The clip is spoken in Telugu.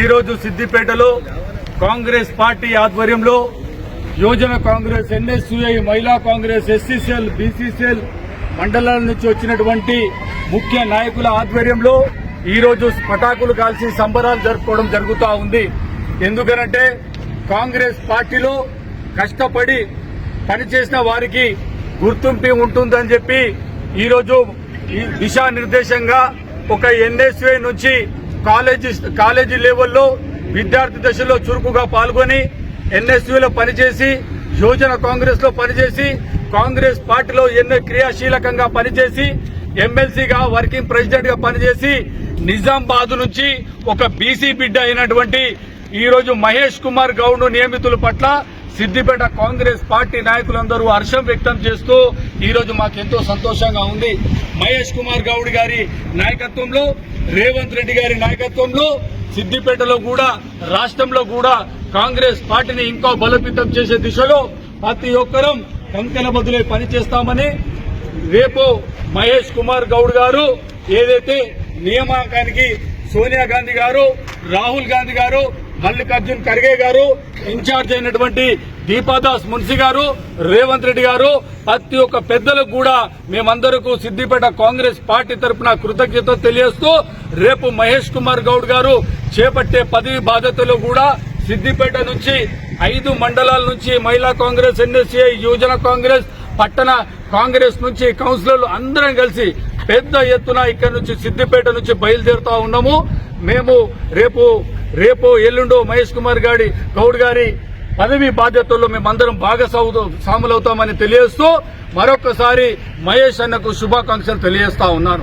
ఈరోజు సిద్దిపేటలో కాంగ్రెస్ పార్టీ ఆధ్వర్యంలో యోజన కాంగ్రెస్ ఎన్ఎస్యుఐ మహిళా కాంగ్రెస్ ఎస్సీసీఎల్ బీసీసీఎల్ మండలాల నుంచి వచ్చినటువంటి ముఖ్య నాయకుల ఆధ్వర్యంలో ఈరోజు పటాకులు కాల్చి సంబరాలు జరుపుకోవడం జరుగుతూ ఉంది. ఎందుకనంటే కాంగ్రెస్ పార్టీలో కష్టపడి పనిచేసిన వారికి గుర్తింపు ఉంటుందని చెప్పి ఈరోజు ఈ దిశానిర్దేశంగా ఒక ఎన్ఎస్ఏ నుంచి కాలేజీ కాలేజీ లెవెల్లో విద్యార్థి దశలో చురుకుగా పాల్గొని ఎన్ఎస్యూలో పనిచేసి యోజన కాంగ్రెస్లో పనిచేసి కాంగ్రెస్ పార్టీలో ఎన్నో క్రియాశీలకంగా పనిచేసి ఎమ్మెల్సీగా వర్కింగ్ ప్రెసిడెంట్గా పనిచేసి నిజామాబాద్ నుంచి ఒక బీసీ బిడ్డ అయినటువంటి ఈరోజు మహేష్ కుమార్ గౌడ్ నియమితుల పట్ల సిద్దిపేట కాంగ్రెస్ పార్టీ నాయకులందరూ హర్షం వ్యక్తం చేస్తూ ఈరోజు మాకెంతో సంతోషంగా ఉంది. మహేష్ కుమార్ గౌడ్ గారి నాయకత్వంలో రేవంత్ రెడ్డి గారి నాయకత్వంలో సిద్దిపేటలో కూడా రాష్ట్రంలో కూడా కాంగ్రెస్ పార్టీని ఇంకా బలోపేతం చేసే దిశలో ప్రతి ఒక్కరం కంకణ బదులై పనిచేస్తామని రేపు మహేష్ కుమార్ గౌడ్ గారు ఏదైతే నియామకానికి సోనియా గాంధీ గారు రాహుల్ గాంధీ గారు మల్లికార్జున్ ఖర్గే గారు ఇన్ఛార్జ్ అయినటువంటి దీపాదాస్ మున్సి గారు రేవంత్ రెడ్డి గారు ప్రతి ఒక్క పెద్దలకు కూడా మేమందరకు సిద్దిపేట కాంగ్రెస్ పార్టీ తరఫున కృతజ్ఞత తెలియజేస్తూ రేపు మహేష్ కుమార్ గౌడ్ గారు చేపట్టే పదవి బాధ్యతలు కూడా సిద్దిపేట నుంచి ఐదు మండలాల నుంచి మహిళా కాంగ్రెస్ ఎన్ఎస్ఏ యువజన కాంగ్రెస్ పట్టణ కాంగ్రెస్ నుంచి కౌన్సిలర్లు అందరం కలిసి పెద్ద ఎత్తున ఇక్కడ నుంచి సిద్దిపేట నుంచి బయలుదేరుతా ఉన్నాము. మేము రేపు రేపు ఎల్లుండో మహేష్ కుమార్ గారి గౌడ్ గారి పదవి బాధ్యతల్లో మేమందరం భాగస్వాము సాములవుతామని తెలియజేస్తూ మరొకసారి మహేష్ అన్నకు శుభాకాంక్షలు తెలియజేస్తా ఉన్నాను.